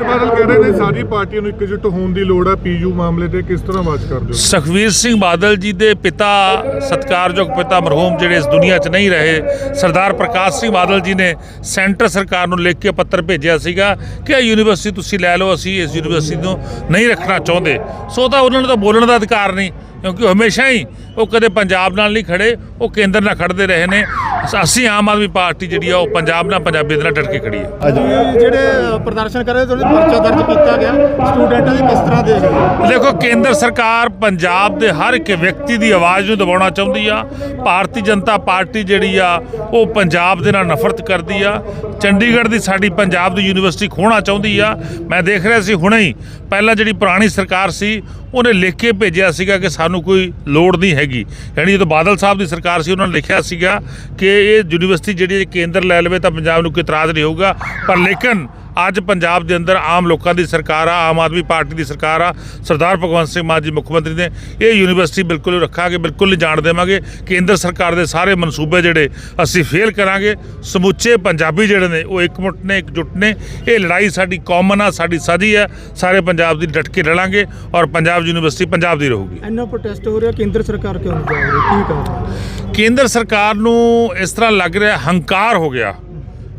ਬਾਦਲ ਕਹਿ ਰਹੇ ਨੇ ਸਾਰੀ ਪਾਰਟੀਆਂ ਨੂੰ ਇਕਜੁੱਟ ਹੋਣ ਦੀ ਲੋੜ ਹੈ ਪੀਯੂ ਮਾਮਲੇ ਤੇ ਕਿਸ ਤਰ੍ਹਾਂ ਵਾਚ ਕਰਦੇ ਹੋ? ਸੁਖਵੀਰ ਸਿੰਘ ਬਾਦਲ ਜੀ ਦੇ ਪਿਤਾ, ਸਤਿਕਾਰਯੋਗ ਪਿਤਾ ਮਰਹੂਮ ਜਿਹੜੇ ਇਸ ਦੁਨੀਆ 'ਚ ਨਹੀਂ ਰਹੇ, ਸਰਦਾਰ ਪ੍ਰਕਾਸ਼ ਸਿੰਘ ਬਾਦਲ ਜੀ ਨੇ ਸੈਂਟਰ ਸਰਕਾਰ ਨੂੰ ਲਿਖ ਕੇ ਪੱਤਰ ਭੇਜਿਆ ਸੀਗਾ ਕਿ ਇਹ ਯੂਨੀਵਰਸਿਟੀ ਤੁਸੀਂ ਲੈ ਲਓ, ਅਸੀਂ ਇਸ ਯੂਨੀਵਰਸਿਟੀ ਨੂੰ ਨਹੀਂ ਰੱਖਣਾ ਚਾਹੁੰਦੇ। ਸੋ ਤਾਂ ਉਹਨਾਂ ਨੂੰ ਤਾਂ ਬੋਲਣ ਦਾ ਅਧਿਕਾਰ ਨਹੀਂ, ਕਿਉਂਕਿ ਹਮੇਸ਼ਾ ਹੀ ਉਹ ਕਦੇ ਪੰਜਾਬ ਨਾਲ ਨਹੀਂ ਖੜੇ ਉਹ ਕੇਂਦਰ ਨਾਲ ਖੜਦੇ ਰਹੇ ਨੇ। ਅਸੀਂ ਆਮ ਆਦਮੀ ਪਾਰਟੀ ਜਿਹੜੀ ਆ ਉਹ ਪੰਜਾਬ ਨਾਲ ਪੰਜਾਬੀ ਦੇ ਨਾਲ ਡਟ ਕੇ ਖੜੀ ਹੈ ਜਿਹੜੇ ਪ੍ਰਦਰਸ਼ਨ ਕਰ ਰਹੇ ਤੁਹਾਡੇ ਪਰਚਾ ਦਰਜ ਕੀਤਾ ਗਿਆ। ਸਟੂਡੈਂਟਾਂ ਦੀ ਕਿਸ ਤਰ੍ਹਾਂ ਦੇਖ ਰਹੇ ਦੇਖੋ ਕੇਂਦਰ ਸਰਕਾਰ ਪੰਜਾਬ ਦੇ ਹਰ ਇੱਕ ਵਿਅਕਤੀ ਦੀ ਆਵਾਜ਼ ਨੂੰ ਦਬਾਉਣਾ ਚਾਹੁੰਦੀ ਆ। ਭਾਰਤੀ ਜਨਤਾ ਪਾਰਟੀ ਜਿਹੜੀ ਆ ਉਹ ਪੰਜਾਬ ਦੇ ਨਾਲ ਨਫ਼ਰਤ ਕਰਦੀ ਆ। ਚੰਡੀਗੜ੍ਹ ਦੀ ਸਾਡੀ ਪੰਜਾਬ ਦੀ ਯੂਨੀਵਰਸਿਟੀ ਖੋਣਾ ਚਾਹੁੰਦੀ ਆ। ਮੈਂ ਦੇਖ ਰਿਹਾ ਸੀ ਹੁਣੇ ਹੀ ਪਹਿਲਾਂ ਜਿਹੜੀ ਪੁਰਾਣੀ ਸਰਕਾਰ ਸੀ ਉਹਨੇ ਲਿਖ ਕੇ ਭੇਜਿਆ ਸੀਗਾ ਕਿ ਸਾਨੂੰ ਕੋਈ ਲੋੜ ਨਹੀਂ ਹੈਗੀ। ਯਾਨੀ ਜਦੋਂ ਬਾਦਲ ਸਾਹਿਬ ਦੀ ਸਰਕਾਰ ਸੀ, ਉਹਨਾਂ ਨੇ ਲਿਖਿਆ ਸੀਗਾ ਕਿ ਇਹ ਯੂਨੀਵਰਸਿਟੀ ਜਿਹੜੀ ਕੇਂਦਰ ਲੈ ਲਵੇ ਤਾਂ ਪੰਜਾਬ ਨੂੰ ਕੋਈ ਇਤਰਾਜ਼ ਨਹੀਂ ਹੋਊਗਾ। ਪਰ ਲੇਕਿਨ ਅੱਜ ਪੰਜਾਬ ਦੇ ਅੰਦਰ ਆਮ ਲੋਕਾਂ ਦੀ ਸਰਕਾਰ ਆ ਆਮ ਆਦਮੀ ਪਾਰਟੀ ਦੀ ਸਰਕਾਰ ਆ ਸਰਦਾਰ ਭਗਵੰਤ ਸਿੰਘ ਮਾਨ ਜੀ ਮੁੱਖ ਮੰਤਰੀ ਨੇ ਇਹ ਯੂਨੀਵਰਸਿਟੀ ਬਿਲਕੁਲ ਰੱਖਾਂਗੇ ਬਿਲਕੁਲ ਨਹੀਂ ਜਾਣ ਦੇਵਾਂਗੇ। ਕੇਂਦਰ ਸਰਕਾਰ ਦੇ ਸਾਰੇ ਮਨਸੂਬੇ ਜਿਹੜੇ ਅਸੀਂ ਫੇਲ ਕਰਾਂਗੇ। ਸਮੁੱਚੇ ਪੰਜਾਬੀ ਜਿਹੜੇ ਨੇ ਉਹ ਇਕਮੁੱਠ ਨੇ ਇਕਜੁੱਟ ਨੇ। ਇਹ ਲੜਾਈ ਸਾਡੀ ਕਾਮਨ ਆ ਸਾਡੀ ਸਾਂਝੀ ਆ। ਸਾਰੇ ਪੰਜਾਬ ਦੀ ਡਟ ਕੇ ਲੜਾਂਗੇ ਔਰ ਪੰਜਾਬ ਯੂਨੀਵਰਸਿਟੀ ਪੰਜਾਬ ਦੀ ਰਹੂਗੀ। ਇੰਨਾ ਪ੍ਰੋਟੈਸਟ ਹੋ ਰਿਹਾ ਕੇਂਦਰ ਸਰਕਾਰ ਕਿਉਂ ਨਹੀਂ ਜਾ ਰਹੀ? ਕੀ ਕਾਰਨ? ਕੇਂਦਰ ਸਰਕਾਰ ਨੂੰ ਇਸ ਤਰ੍ਹਾਂ ਲੱਗ ਰਿਹਾ ਹੰਕਾਰ ਹੋ ਗਿਆ।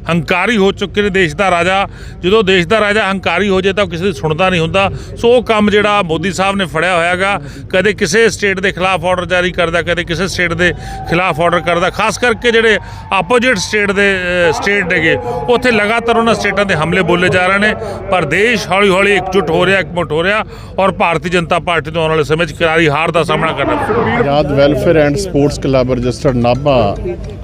ਹੰਕਾਰੀ ਹੋ ਚੁੱਕੇ ਨੇ ਦੇਸ਼ ਦਾ ਰਾਜਾ। ਜਦੋਂ ਦੇਸ਼ ਦਾ ਰਾਜਾ ਹੰਕਾਰੀ ਹੋ ਜਾਏ ਤਾਂ ਉਹ ਕਿਸੇ ਦੀ ਸੁਣਦਾ ਨਹੀਂ ਹੁੰਦਾ। ਸੋ ਉਹ ਕੰਮ ਜਿਹੜਾ ਮੋਦੀ ਸਾਹਿਬ ਨੇ ਫੜਿਆ ਹੋਇਆਗਾ ਕਦੇ ਕਿਸੇ ਸਟੇਟ ਦੇ ਖਿਲਾਫ ਆਰਡਰ ਜਾਰੀ ਕਰਦਾ, ਕਦੇ ਕਿਸੇ ਸਟੇਟ ਦੇ ਖਿਲਾਫ ਆਰਡਰ ਕਰਦਾ। ਖਾਸ ਕਰਕੇ ਜਿਹੜੇ ਆਪੋਜੀਟ ਸਟੇਟ ਦੇ ਸਟੇਟ ਨੇਗੇ ਉੱਥੇ ਲਗਾਤਾਰ ਉਹਨਾਂ ਸਟੇਟਾਂ ਦੇ ਹਮਲੇ ਬੋਲੇ ਜਾ ਰਹੇ ਨੇ। ਪਰ ਦੇਸ਼ ਹੌਲੀ ਹੌਲੀ ਇਕਜੁੱਟ ਹੋ ਰਿਹਾ ਇਕਮੁੱਠ ਹੋ ਰਿਹਾ ਔਰ ਭਾਰਤੀ ਜਨਤਾ ਪਾਰਟੀ ਤੋਂ ਆਉਣ ਵਾਲੇ ਸਮੇਂ 'ਚ ਕਰਾਰੀ ਹਾਰ ਦਾ ਸਾਹਮਣਾ ਕਰਨਾ ਪਵੇਗਾ Azad welfare and sports club registered Nabha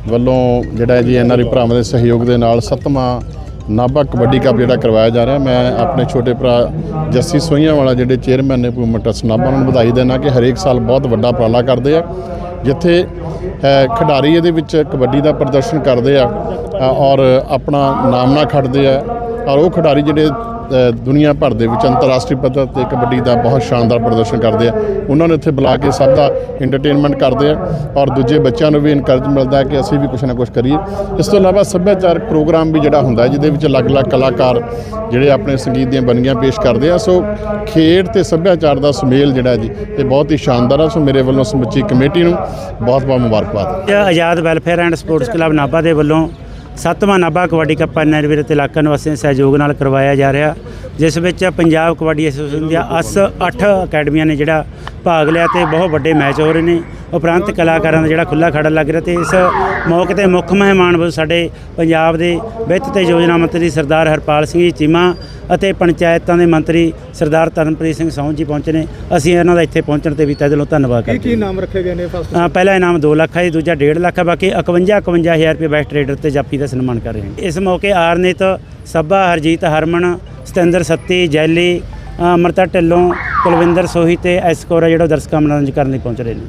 ਵੱਲੋਂ ਜਿਹੜਾ ਹੈ ਜੀ ਐਨਆਰਈ ਭਰਾਵਾਂ ਦੇ ਸਹਿਯੋਗ ਦੇ ਨਾਲ ਸੱਤਵਾਂ ਨਾਭਾ ਕਬੱਡੀ ਕੱਪ ਜਿਹੜਾ ਕਰਵਾਇਆ ਜਾ ਰਿਹਾ। ਮੈਂ ਆਪਣੇ ਛੋਟੇ ਭਰਾ ਜੱਸੀ ਸੋਈਆਂ ਵਾਲਾ, ਜਿਹੜੇ ਚੇਅਰਮੈਨ ਨੇ, ਭੂਮਾ ਟਰਸਟ ਨਾਭਾ ਨੂੰ ਵਧਾਈ ਦੇਣਾ ਕਿ ਹਰੇਕ ਸਾਲ ਬਹੁਤ ਵੱਡਾ ਉਪਰਾਲਾ ਕਰਦੇ ਆ। ਜਿੱਥੇ ਖਿਡਾਰੀ ਇਹਦੇ ਵਿੱਚ ਕਬੱਡੀ ਦਾ ਪ੍ਰਦਰਸ਼ਨ ਕਰਦੇ ਆ ਔਰ ਆਪਣਾ ਨਾਮਨਾ ਖੱਟਦੇ ਆ। ਔਰ ਉਹ ਖਿਡਾਰੀ ਜਿਹੜੇ ਦੁਨੀਆ ਭਰ ਦੇ ਵਿੱਚ ਅੰਤਰਰਾਸ਼ਟਰੀ ਪੱਧਰ ਤੇ ਕਬੱਡੀ ਦਾ ਬਹੁਤ ਸ਼ਾਨਦਾਰ ਪ੍ਰਦਰਸ਼ਨ ਕਰਦੇ ਆ। ਉਹਨਾਂ ਨੂੰ ਇੱਥੇ ਬੁਲਾ ਕੇ ਸਭ ਦਾ ਐਂਟਰਟੇਨਮੈਂਟ ਕਰਦੇ ਆ ਔਰ ਦੂਜੇ ਬੱਚਿਆਂ ਨੂੰ ਵੀ ਇਨਕਰੇਜ ਮਿਲਦਾ ਕਿ ਅਸੀਂ ਵੀ ਕੁਝ ਨਾ ਕੁਝ ਕਰੀਏ। ਇਸ ਤੋਂ ਇਲਾਵਾ ਸੱਭਿਆਚਾਰਕ ਪ੍ਰੋਗਰਾਮ ਵੀ ਜਿਹੜਾ ਹੁੰਦਾ ਜਿਹਦੇ ਵਿੱਚ ਅਲੱਗ-ਅਲੱਗ ਕਲਾਕਾਰ ਜਿਹੜੇ ਆਪਣੇ ਸੰਗੀਤ ਦੀਆਂ ਬੰਨੀਆਂ ਪੇਸ਼ ਕਰਦੇ ਆ। ਸੋ ਖੇਡ ਤੇ ਸੱਭਿਆਚਾਰ ਦਾ ਸੁਮੇਲ ਜਿਹੜਾ ਜੀ, ਇਹ ਬਹੁਤ ਹੀ ਸ਼ਾਨਦਾਰ ਆ। ਸੋ ਮੇਰੇ ਵੱਲੋਂ ਸਮੁੱਚੀ ਕਮੇਟੀ ਨੂੰ ਬਹੁਤ-ਬਹੁਤ ਮੁਬਾਰਕਬਾਦ। Azad welfare and sports club Nabha ਦੇ ਵੱਲੋਂ ਸੱਤਵਾਂ ਨਾਭਾ ਕਬੱਡੀ ਕੱਪ ਨਰਵੀਰ ਤੇ ਇਲਾਕਾ ਨਿਵਾਸੀਆਂ ਦੇ ਸਹਿਯੋਗ ਨਾਲ ਕਰਵਾਇਆ ਜਾ ਰਿਹਾ। ਜਿਸ ਵਿੱਚ ਪੰਜਾਬ ਕਬੱਡੀ ਐਸੋਸੀਏਸ਼ਨ ਦੀਆਂ ਅਸ 8 ਅਕੈਡਮੀਆਂ ਨੇ ਜਿਹੜਾ ਭਾਗ ਲਿਆ ਤੇ ਬਹੁਤ ਵੱਡੇ ਮੈਚ ਹੋ ਰਹੇ ਨੇ। ਉਪਰੰਤ ਕਲਾਕਾਰਾਂ ਦਾ ਜਿਹੜਾ ਖੁੱਲਾ ਖੜਾ ਲੱਗ ਰਿਹਾ ਤੇ ਇਸ ਮੌਕੇ ਤੇ ਮੁੱਖ ਮਹਿਮਾਨ ਵਜੋਂ ਸਾਡੇ ਪੰਜਾਬ ਦੇ ਵਿੱਤ ਤੇ ਯੋਜਨਾ ਮੰਤਰੀ ਸਰਦਾਰ ਹਰਪਾਲ ਸਿੰਘ ਜੀ ਚੀਮਾ ਅਤੇ ਪੰਚਾਇਤਾਂ ਦੇ ਮੰਤਰੀ ਸਰਦਾਰ ਤਰਨਪ੍ਰੀਤ ਸਿੰਘ ਸੌਂ ਜੀ ਪਹੁੰਚੇ ਨੇ। ਅਸੀਂ ਇਹਨਾਂ ਦਾ ਇੱਥੇ ਪਹੁੰਚਣ ਤੇ ਵੀ ਤਹਿ ਦਿਲੋਂ ਧੰਨਵਾਦ ਕੀ ਕਰਦੇ ਕੀ ਹਾਂ। ਨਾਮ ਰੱਖੇ ਗਏ ਨੇ ਫਸਟ ਅ, ਪਹਿਲਾ ਇਨਾਮ 2 ਲੱਖ ਹੈ ਜੀ, ਦੂਜਾ 1.5 ਲੱਖ ਹੈ ਬਾਕੀ 51 51000 ਰੁਪਏ ਬੈਸਟ ਟ੍ਰੇਡਰ ਤੇ ਜਾਫੀ ਦਾ ਸਨਮਾਨ ਕਰ ਰਹੇ ਹਾਂ। ਇਸ ਮੌਕੇ ਆਰਨਿਤ ਸੱਬਾ ਹਰਜੀਤ ਹਰਮਨ ਸਤਿੰਦਰ ਸੱਤੀ ਜੈਲੀ ਅਮਰਤਾ ਢਿੱਲੋਂ ਕੁਲਵਿੰਦਰ ਸੋਹੀ ਤੇ ਐਸ ਕੋਰਾ ਜਿਹੜਾ ਦਰਸ਼ਕਾਂ ਮਨੋਰੰਜਨ ਕਰਨ ਲਈ ਪਹੁੰਚ ਰਹੇ ਨੇ।